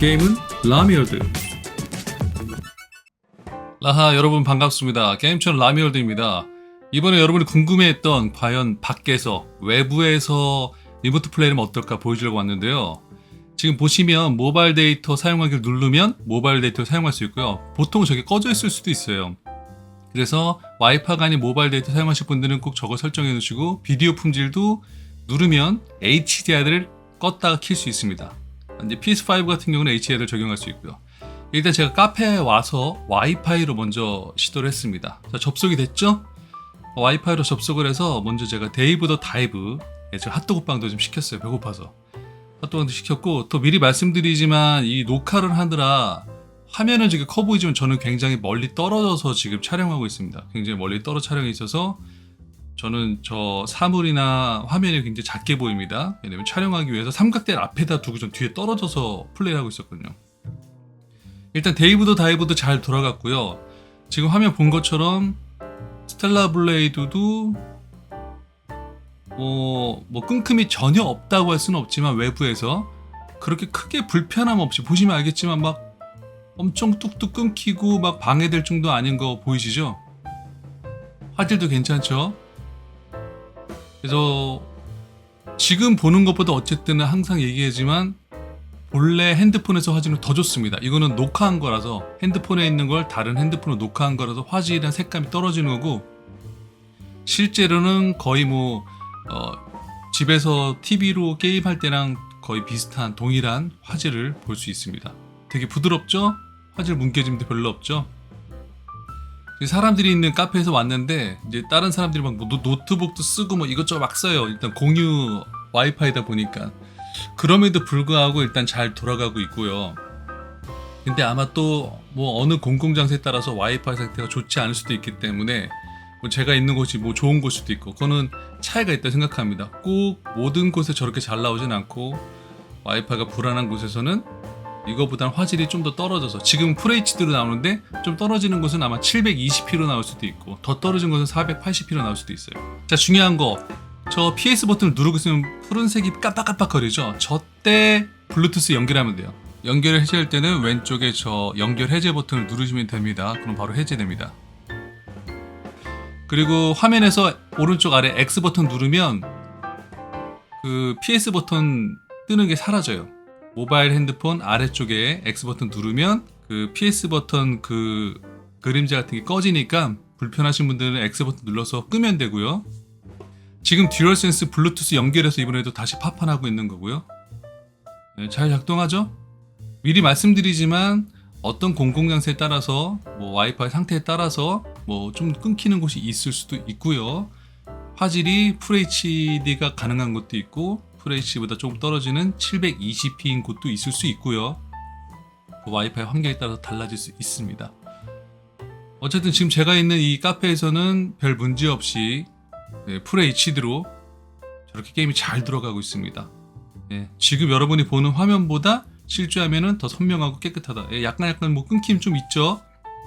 게임은 라미어드 라하 여러분 반갑습니다. 게임처럼 라미어드입니다. 이번에 여러분이 궁금해했던 과연 밖에서 외부에서 리모트 플레이는 어떨까 보여주려고 왔는데요. 지금 보시면 모바일 데이터 사용하기를 누르면 모바일 데이터 사용할 수 있고요. 보통 저게 꺼져 있을 수도 있어요. 그래서 와이파이가 아닌 모바일 데이터 사용하실 분들은 꼭 저거 설정해 놓으시고 비디오 품질도 누르면 HDR을 껐다가 킬 수 있습니다. 이제 PS5 같은 경우는 HDR을 적용할 수 있고요. 일단 제가 카페에 와서 와이파이로 먼저 시도를 했습니다. 자, 접속이 됐죠? 와이파이로 접속을 해서 먼저 제가 데이브 더 다이브 예, 제가 핫도그빵도 좀 시켰어요. 배고파서. 핫도그빵도 시켰고 또 미리 말씀드리지만 이 녹화를 하느라 화면은 지금 커 보이지만 저는 굉장히 멀리 떨어져서 지금 촬영하고 있습니다. 굉장히 멀리 떨어 촬영에 있어서 저는 저 사물이나 화면이 굉장히 작게 보입니다. 왜냐면 촬영하기 위해서 삼각대 앞에다 두고 좀 뒤에 떨어져서 플레이를 하고 있었거든요. 일단 데이브도 다이브도 잘 돌아갔고요. 지금 화면 본 것처럼 스텔라 블레이드도 뭐, 뭐 끈금이 전혀 없다고 할 수는 없지만 외부에서 그렇게 크게 불편함 없이 보시면 알겠지만 막 엄청 뚝뚝 끊기고 막 방해될 정도 아닌 거 보이시죠? 화질도 괜찮죠? 그래서 지금 보는 것보다 어쨌든 항상 얘기하지만 본래 핸드폰에서 화질은 더 좋습니다. 이거는 녹화한 거라서 핸드폰에 있는 걸 다른 핸드폰으로 녹화한 거라서 화질이랑 색감이 떨어지는 거고 실제로는 거의 뭐 어, 집에서 TV로 게임할 때랑 거의 비슷한 동일한 화질을 볼 수 있습니다. 되게 부드럽죠? 화질 뭉개짐도 별로 없죠? 사람들이 있는 카페에서 왔는데 이제 다른 사람들이 막 노- 노트북도 쓰고 뭐 이것저것 막 써요. 일단 공유 와이파이다 보니까 그럼에도 불구하고 일단 잘 돌아가고 있고요. 근데 아마 또 뭐 어느 공공장소에 따라서 와이파이 상태가 좋지 않을 수도 있기 때문에 뭐 제가 있는 곳이 뭐 좋은 곳 수도 있고 그거는 차이가 있다 생각합니다. 꼭 모든 곳에 저렇게 잘 나오진 않고 와이파이가 불안한 곳에서는 이거보다는 화질이 좀 더 떨어져서 지금 FHD로 나오는데 좀 떨어지는 곳은 아마 720p로 나올 수도 있고 더 떨어진 곳은 480p로 나올 수도 있어요. 자 중요한 거 저 PS 버튼을 누르고 있으면 푸른색이 깜빡깜빡 거리죠. 저때 블루투스 연결하면 돼요. 연결을 해제할 때는 왼쪽에 저 연결 해제 버튼을 누르시면 됩니다. 그럼 바로 해제됩니다. 그리고 화면에서 오른쪽 아래 X 버튼 누르면 그 PS 버튼 뜨는 게 사라져요. 모바일 핸드폰 아래쪽에 X 버튼 누르면 그 PS 버튼 그 그림자 같은 게 꺼지니까 불편하신 분들은 X 버튼 눌러서 끄면 되고요. 지금 듀얼센스 블루투스 연결해서 이번에도 다시 파판하고 있는 거고요. 네, 잘 작동하죠? 미리 말씀드리지만 어떤 공공장소에 따라서 뭐 와이파이 상태에 따라서 뭐 좀 끊기는 곳이 있을 수도 있고요. 화질이 FHD가 가능한 곳도 있고 FHD보다 조금 떨어지는 720p인 곳도 있을 수 있고요. 그 와이파이 환경에 따라서 달라질 수 있습니다. 어쨌든 지금 제가 있는 이 카페에서는 별 문제 없이 네, FHD로 저렇게 게임이 잘 들어가고 있습니다. 예, 지금 여러분이 보는 화면보다 실제 화면은 더 선명하고 깨끗하다. 예, 약간 약간 뭐 끊김 좀 있죠.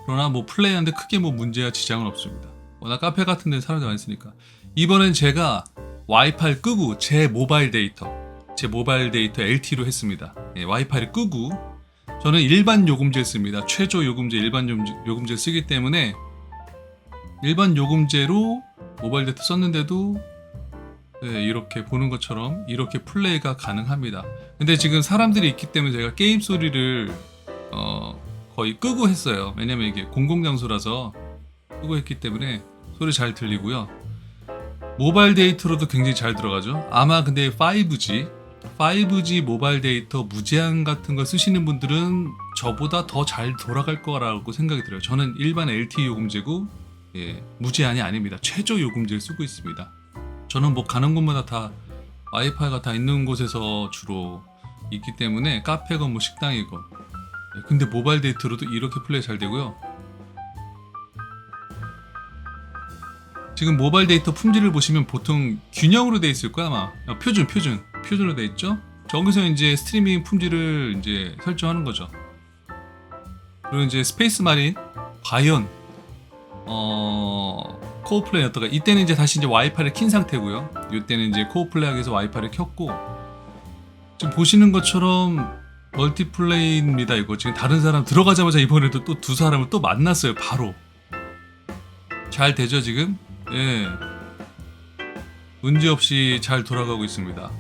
그러나 뭐 플레이하는데 크게 뭐 문제야 지장은 없습니다. 워낙 카페 같은 데 사람들 많이 쓰니까. 이번엔 제가 와이파이를 끄고 제 모바일 데이터, 제 모바일 데이터 LTE로 했습니다. 예, 와이파이를 끄고 저는 일반 요금제를 씁니다. 최저 요금제 일반 요금제, 요금제 쓰기 때문에 일반 요금제로 모바일 데이터 썼는데도 네, 이렇게 보는 것처럼 이렇게 플레이가 가능합니다. 근데 지금 사람들이 있기 때문에 제가 게임 소리를 어, 거의 끄고 했어요. 왜냐면 이게 공공장소라서 끄고 했기 때문에 소리 잘 들리고요. 모바일 데이터로도 굉장히 잘 들어가죠. 아마 근데 5G, 5G 모바일 데이터 무제한 같은 거 쓰시는 분들은 저보다 더 잘 돌아갈 거라고 생각이 들어요. 저는 일반 LTE 요금제고 예, 무제한이 아닙니다. 최저 요금제를 쓰고 있습니다. 저는 뭐 가는 곳마다 다 와이파이가 다 있는 곳에서 주로 있기 때문에 카페건 뭐 식당이건 예, 근데 모바일 데이터로도 이렇게 플레이 잘 되고요. 지금 모바일 데이터 품질을 보시면 보통 균형으로 돼 있을 거야 아마 어, 표준 표준 표준으로 돼 있죠. 저기서 이제 스트리밍 품질을 이제 설정하는 거죠. 그리고 이제 스페이스 마린 과연 어 코어플레이였다가 이때는 이제 다시 이제 와이파이를 킨 상태고요. 이때는 이제 코어플레이하기 위해서 와이파이를 켰고 지금 보시는 것처럼 멀티플레이입니다 이거 지금 다른 사람 들어가자마자 이번에도 또 두 사람을 또 만났어요 바로 잘 되죠 지금 예 문제 없이 잘 돌아가고 있습니다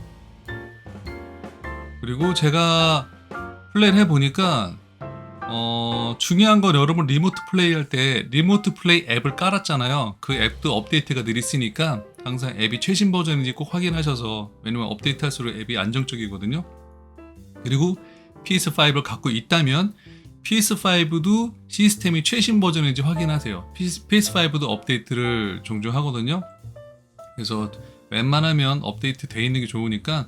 그리고 제가 플레이를 해보니까 어, 중요한 건 여러분 리모트 플레이 할 때 리모트 플레이 앱을 깔았잖아요. 그 앱도 업데이트가 늘 있으니까 항상 앱이 최신 버전인지 꼭 확인하셔서 왜냐면 업데이트 할수록 앱이 안정적이거든요. 그리고 PS5를 갖고 있다면 PS5도 시스템이 최신 버전인지 확인하세요. PS5도 업데이트를 종종 하거든요. 그래서 웬만하면 업데이트 돼 있는 게 좋으니까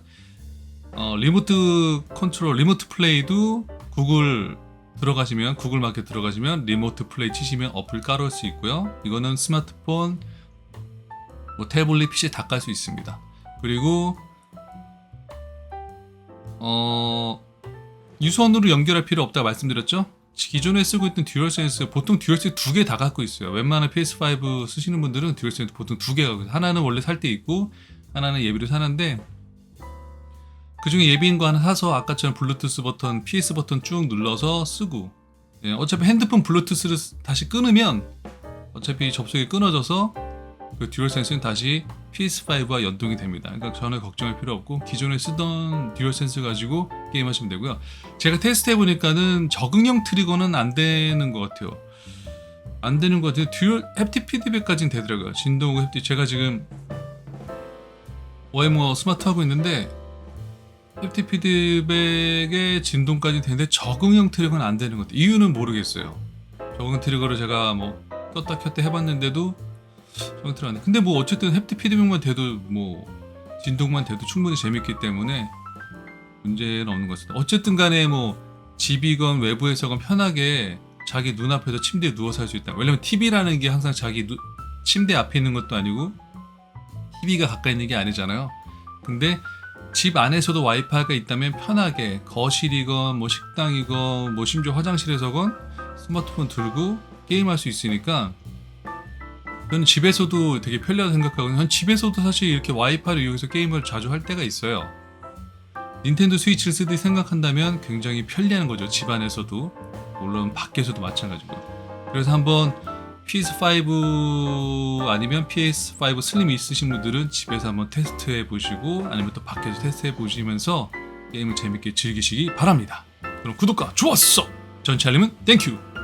어, 리모트 컨트롤, 리모트 플레이도 구글 들어가시면 구글 마켓 들어가시면 리모트 플레이 치시면 어플 깔을 수 있고요. 이거는 스마트폰, 뭐 태블릿, PC 다 깔 수 있습니다. 그리고 어 유선으로 연결할 필요 없다 고 말씀드렸죠? 기존에 쓰고 있던 듀얼 센스 보통 듀얼 센스 두 개 다 갖고 있어요. 웬만한 PS5 쓰시는 분들은 듀얼 센스 보통 두개 갖고 있어요. 하나는 원래 살 때 있고 하나는 예비로 사는데 그 중에 예비인 거 하나 사서 아까처럼 블루투스 버튼, PS 버튼 쭉 눌러서 쓰고 예, 어차피 핸드폰 블루투스를 다시 끊으면 어차피 접속이 끊어져서 그 듀얼 센스는 다시 PS5와 연동이 됩니다. 그러니까 전혀 걱정할 필요 없고 기존에 쓰던 듀얼 센스 가지고 게임하시면 되고요. 제가 테스트 해 보니까는 적응형 트리거는 안 되는 것 같아요. 안 되는 것 같아요. 듀얼 햅틱 피드백까지는 되더라고요. 진동 햅틱 제가 지금 OMO 스마트 하고 있는데 햅틱 피드백의 진동까지 되는데 적응형 트리거는 안 되는 것 같아요. 이유는 모르겠어요. 적응 트리거를 제가 뭐 떴다 켰다 해봤는데도 트리거 안 돼. 근데 뭐 어쨌든 햅틱 피드백만 돼도 뭐 진동만 돼도 충분히 재밌기 때문에 문제는 없는 것 같습니다. 어쨌든 간에 뭐 집이건 외부에서건 편하게 자기 눈앞에서 침대에 누워서 할 수 있다. 왜냐면 TV라는 게 항상 자기 누- 침대 앞에 있는 것도 아니고 TV가 가까이 있는 게 아니잖아요. 근데 집 안에서도 와이파이가 있다면 편하게 거실이건 뭐 식당이건 뭐 심지어 화장실에서건 스마트폰 들고 게임할 수 있으니까 저는 집에서도 되게 편리하다고 생각하거든요. 전 집에서도 사실 이렇게 와이파이를 이용해서 게임을 자주 할 때가 있어요. 닌텐도 스위치를 쓰듯이 생각한다면 굉장히 편리한 거죠. 집 안에서도 물론 밖에서도 마찬가지고. 그래서 한번 PS5 아니면 PS5 슬림 있으신 분들은 집에서 한번 테스트해 보시고 아니면 또 밖에서 테스트해 보시면서 게임을 재밌게 즐기시기 바랍니다. 그럼 구독과 좋았어! 전 찰림은 땡큐!